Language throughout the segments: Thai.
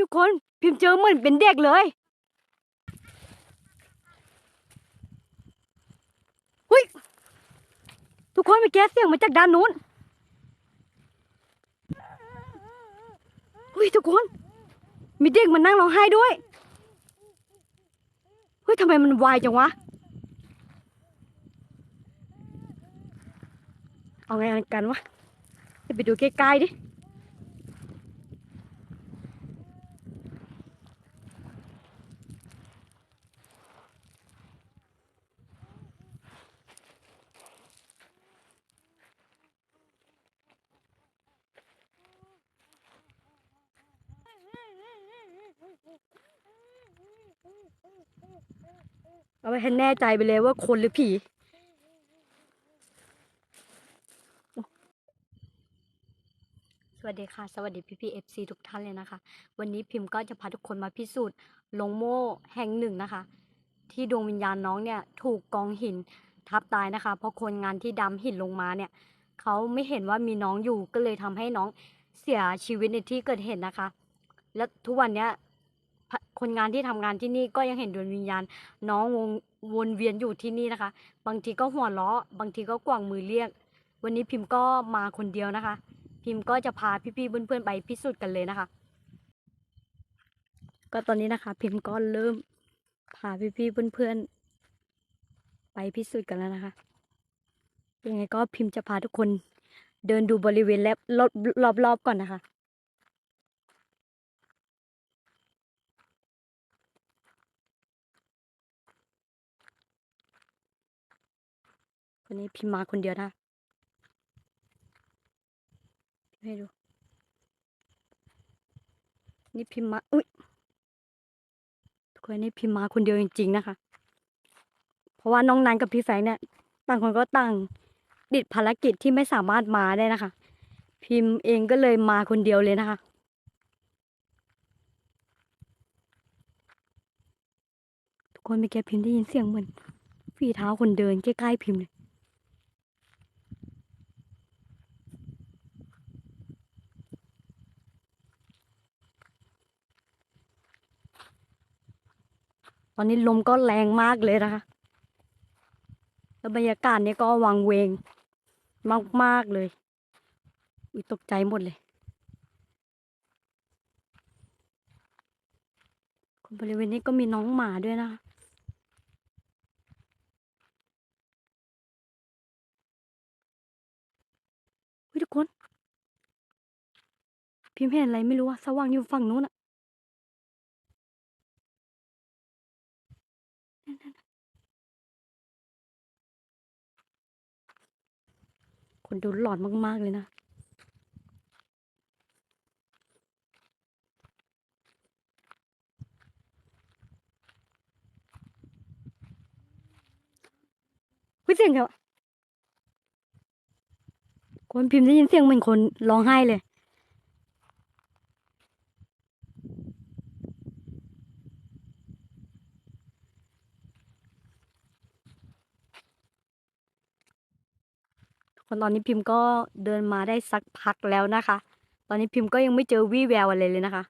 ทุกคน พิมพ์เจอเหมือนเป็นเด็กเลยเฮ้ยทุกคนไปแก้เสียงมาจากด้านนู้นเฮ้ยทุกคน มีเด็กมานั่งร้องไห้ด้วยเฮ้ยทำไมมันไวจังวะ เอาไงกันวะไปดูใกล้ๆดิ เอาไปให้แน่ใจไปเลยว่าคนหรือผี สวัสดีค่ะ สวัสดีพี่พีเอฟซีทุกท่านเลยนะคะ วันนี้พิมพ์ก็จะพาทุกคนมาพิสูจน์ลงโม่แห่งหนึ่งนะคะ ที่ดวงวิญญาณน้องเนี่ย ถูกกองหินทับตายนะคะ เพราะคนงานที่ดำหินลงมาเนี่ยเขาไม่เห็นว่ามีน้องอยู่ก็เลยทำให้น้องเสียชีวิตในที่เกิดเหตุนะคะ และทุกวันเนี้ย คนงานที่ทำงานที่นี่ก็ยังเห็นดวงวิญญาณ น้องวงวนเวียนอยู่ที่นี่นะคะ บางทีก็หัวเราะบางทีก็กวางมือเรียก วันนี้พิมพ์ก็มาคนเดียวนะคะ พิมพ์ก็จะพาพี่ๆเพื่อนๆไปพิสูจน์กันเลยนะคะ ก็ตอนนี้นะคะ พิมพ์ก็เริ่มพาพี่ๆเพื่อนๆไปพิสูจน์กันแล้วนะคะยังไงก็พิมพ์จะพาทุกคนเดินดูบริเวณและรอบๆก่อนนะคะ วันนี้พิมมาคนเดียวนะให้ดู นี่พิมมา อุ้ยทุกคนนี่พิมมาคนเดียวจริงๆนะคะ เพราะว่าน้องนันกับพี่แฟงเนี่ย ต่างคนก็ต่างติดภารกิจที่ไม่สามารถมาได้นะคะ พิมพ์เองก็เลยมาคนเดียวเลยนะคะทุกคนเมื่อกี้พิมพ์ได้ยินเสียงเหมือนฝีเท้าคนเดินใกล้ๆพิมพ์เลย อนนี้ลมก็แรงมากเลยนะคะ แล้วบรรยากาศเนี่ยก็วังเวงมากๆเลยอุยตกใจหมดเลยคนบริเวณนี้ก็มีน้องหมาด้วยนะคะเฮ้ยทุกคน พิมพ์เห็นอะไรไม่รู้อะสว่างอยู่ฝั่งนู้นอะ คนดูหลอนมาก ๆ เลยนะเฮ้ยเสียงแบบคนพิมพ์ได้ยินเสียงเหมือนคนร้องไห้เลย คนตอนนี้พิมพ์ก็เดินมาได้สักพักแล้วนะคะ ตอนนี้พิมพ์ก็ยังไม่เจอวี่แววอะไรเลยนะคะ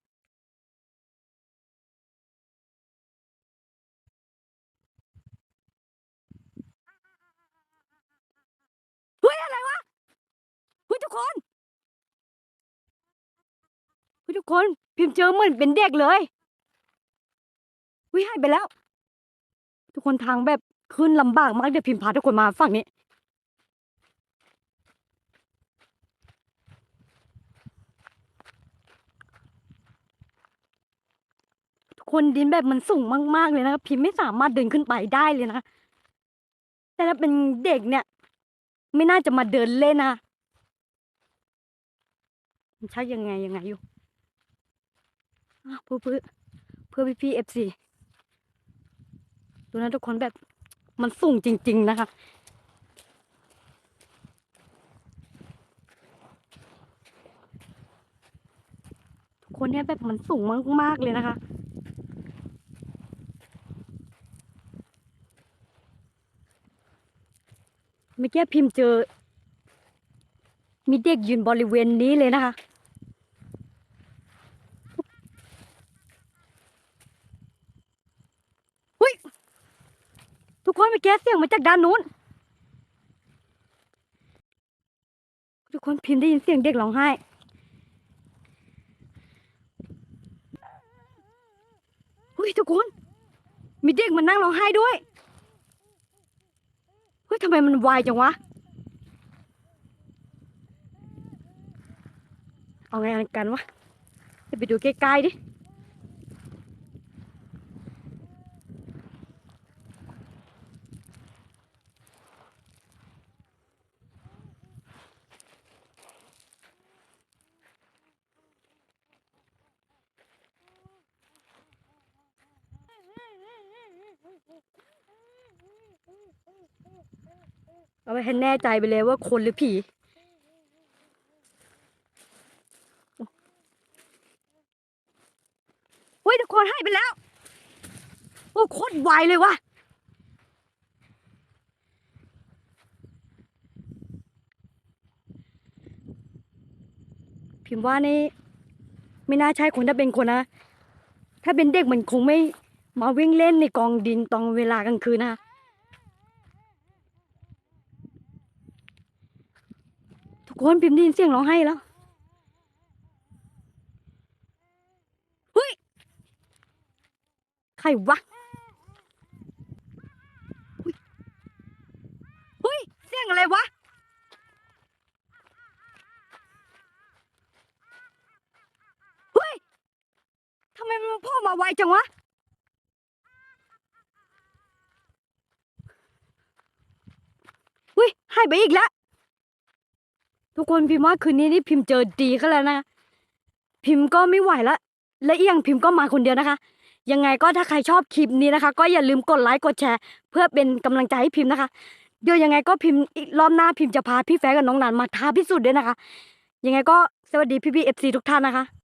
เฮ้ยอะไรวะเฮ้ยทุกคนเฮ้ยทุกคน พิมพ์เจอเหมือนเป็นเด็กเลยเฮ้ยหายไปแล้ว ทุกคนทางแบบขึ้นลำบากมากเดี๋ยวพิมพ์พาทุกคนมาฝั่งนี้ ทุกคนดินแบบมันสูงมากๆเลยนะครับพิมไม่สามารถเดินขึ้นไปได้เลยนะแต่ถ้าเป็นเด็กเนี่ย ไม่น่าจะมาเดินเล่นนะมันชักยังไงยังไงอยู่เพื่อเพื่อเพื่อพี่พี่เอฟซีดูนะทุกคนแบบมันสูงจริง ๆ นะคะทุกคนเนี่ยแบบมันสูงมากๆเลยนะคะ เมื่อกี้พิมพ์เจอ มีเด็กยืนบริเวณนี้เลยนะคะ หุ้ย ทุกคนเมื่อกี้เสียงมาจากด้านนู้น ทุกคนพิมพ์ได้ยินเสียงเด็กร้องไห้ทุกคน มีเด็กมานั่งร้องไห้ด้วย เฮ้ยทำไมมันไวจังวะ เอาไงกันวะ จะไปดูใกล้ๆดิ เอาไปให้แน่ใจไปเลยว่าคนหรือผีเฮ้ยทุกคนให้ไปแล้ว โอ้โคตรไวเลยวะพิมพ์ว่านี่ไม่น่าใช่คนถ้าเป็นคนนะ ถ้าเป็นเด็กมันคงไม่มาวิ่งเล่นในกองดินตอนเวลากลางคืนนะ คะทุกนพิมพ์ได้ยินเสียงร้องไห้แล้วเฮ้ยใครวะเฮ้ยเฮ้ยเสียงอะไรวะเฮ้ยทำไมมันพ่อมาไวจังวะเฮ้ยหายไปอีกแล้ว ทุกคนพิมพ์ว่าคืนนี้นี่พิมพ์เจอดีขึ้นแล้วนะ พิมพ์ก็ไม่ไหวแล้วและเอียงพิมพ์ก็มาคนเดียวนะคะ ยังไงก็ถ้าใครชอบคลิปนี้นะคะ ก็อย่าลืมกดไลค์กดแชร์ เพื่อเป็นกำลังใจให้พิมพ์นะคะ เดี๋ยวยังไงก็พิมพ์อีกรอบหน้าพิมพ์จะพาพี่แฟร์กับน้องนันมาท้าพิสูจน์ด้วยนะคะ ยังไงก็สวัสดีพี่พี่เอฟซีทุกท่านนะคะ